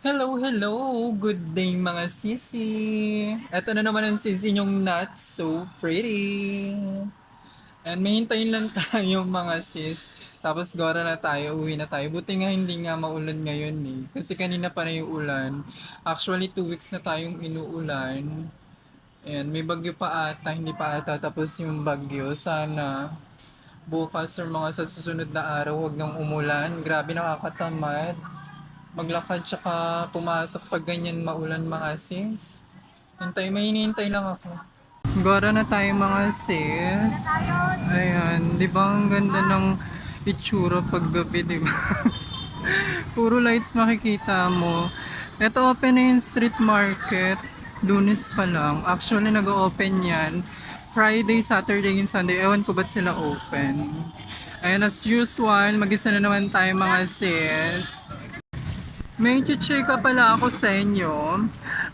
Hello, hello! Good day mga sisi! Ito na naman ang sisi nyong not so pretty. And may lang tayo mga sis. Tapos gora na tayo, uwi na tayo. Buti nga hindi nga maulan ngayon eh. Kasi kanina pa na yung ulan. Actually, two weeks na tayong inuulan. And may bagyo pa ata, hindi pa ata tapos yung bagyo. Sana bukas or mga sa susunod na araw, wag nang umulan. Grabe nakakatamad maglakad tsaka pumasok pag ganyan maulan mga sis. Hintay, may hinihintay lang ako. Gora na tayo mga sis. Ayan, di ba ang ganda ng itsura pag gabi, di ba? Puro lights makikita mo. Ito open na yung street market. Lunes pa lang. Actually, nag-open yan. Friday, Saturday, and Sunday. Ewan ko ba't sila open. Ayan, as usual, mag-isa na naman tayo mga sis. May chichika pala ako sa inyo.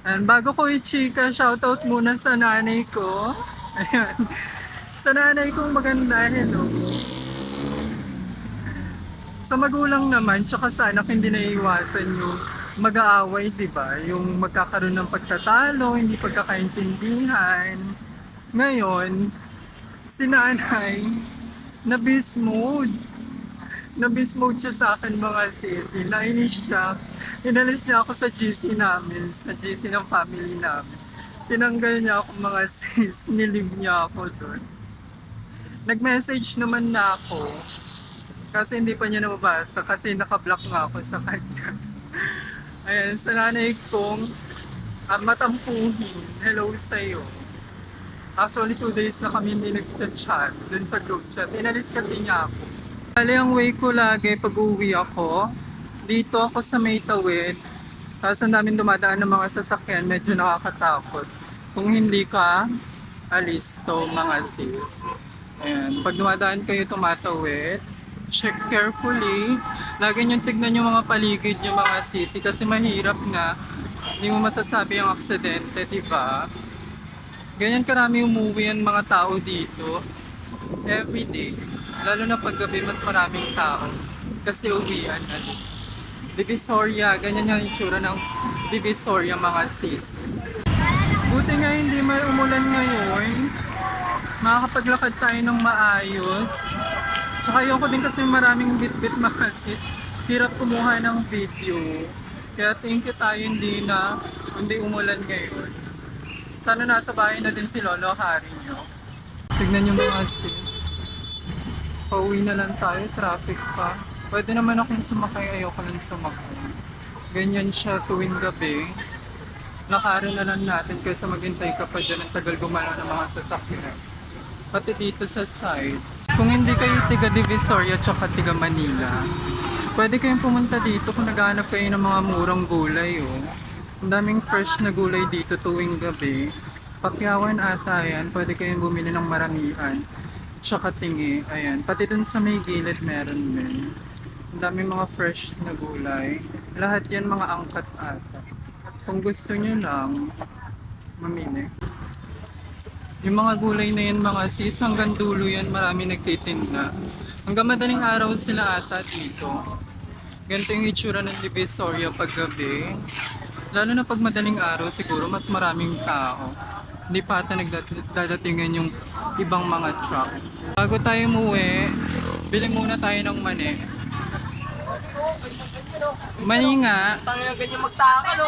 And bago ko i-chika, shoutout muna sa nanay ko. Ayan. Sa nanay kong maganda, hello. Sa magulang naman, tsaka sa anak, hindi naiiwasan yung mag-aaway, di ba? Yung magkakaroon ng pagtatalo, hindi pagkakaintindihan. Ngayon, si nanay, na beast mode na-bismode siya sa akin mga sisi. Nainis siya. Inalis niya ako sa GC namin, sa GC ng family namin. Tinanggal niya ako mga sis. Nilive niya ako doon. Nag-message naman na ako. Kasi hindi pa niya nababasa kasi nakablock nga ako sa kanya. Ayan, sa nanay kong ah, matampuhin. Hello sa'yo. Actually, two days na kami hindi nag-chat dun sa group chat. Inalis kasi niya ako. Bali, ang way ko lagi pag uwi ako, dito ako sa may tawid. Tapos ang daming dumadaan ng mga sasakyan, medyo nakakatakot. Kung hindi ka, alis to mga sis. Ayan, pag dumadaan kayo tumatawid, check carefully. Lagi nyo tignan yung mga paligid yung mga sisi kasi mahirap nga. Hindi mo masasabi ang aksidente, di ba? Ganyan karami umuwi ang mga tao dito. Everyday. Lalo na pag gabi mas maraming tao. Kasi uwian na din. Divisoria, ganyan yung itsura ng Divisoria mga sis. Buti nga hindi may umulan ngayon. Makakapaglakad tayo ng maayos. Tsaka ayoko din kasi maraming bit-bit mga sis. Hirap kumuha ng video. Kaya thank you tayo hindi na, hindi umulan ngayon. Sana nasa bahay na din si Lolo Hari nyo. Tignan yung mga sis. Pauwi na lang tayo, traffic pa. Pwede naman akong sumakay, ayoko lang sumakay. Ganyan siya tuwing gabi. Lakarin na lang natin kaysa maghintay ka pa dyan ang tagal gumalaw ng mga sasakyan. Pati dito sa side. Kung hindi kayo tiga Divisoria tsaka tiga Manila, pwede kayong pumunta dito kung naghahanap kayo ng mga murang gulay. Oh. Ang daming fresh na gulay dito tuwing gabi. Pakyawan ata yan, pwede kayong bumili ng maramihan. Tsaka tingi, ayan. Pati dun sa may gilid meron din. Ang daming mga fresh na gulay. Lahat yan mga angkat ata. Kung gusto nyo lang, mamili. Yung mga gulay na yan mga sis, hanggang dulo yan marami nagtitinda. Hanggang madaling araw sila ata dito. Ganito yung itsura ng Divisoria pag gabi. Lalo na pag madaling araw, siguro mas maraming tao. Hindi pa ata nagdadatingan yung ibang mga truck. Bago tayo umuwi, bili muna tayo ng mani. Maninga. Tangin ang ganyan magtaka, no?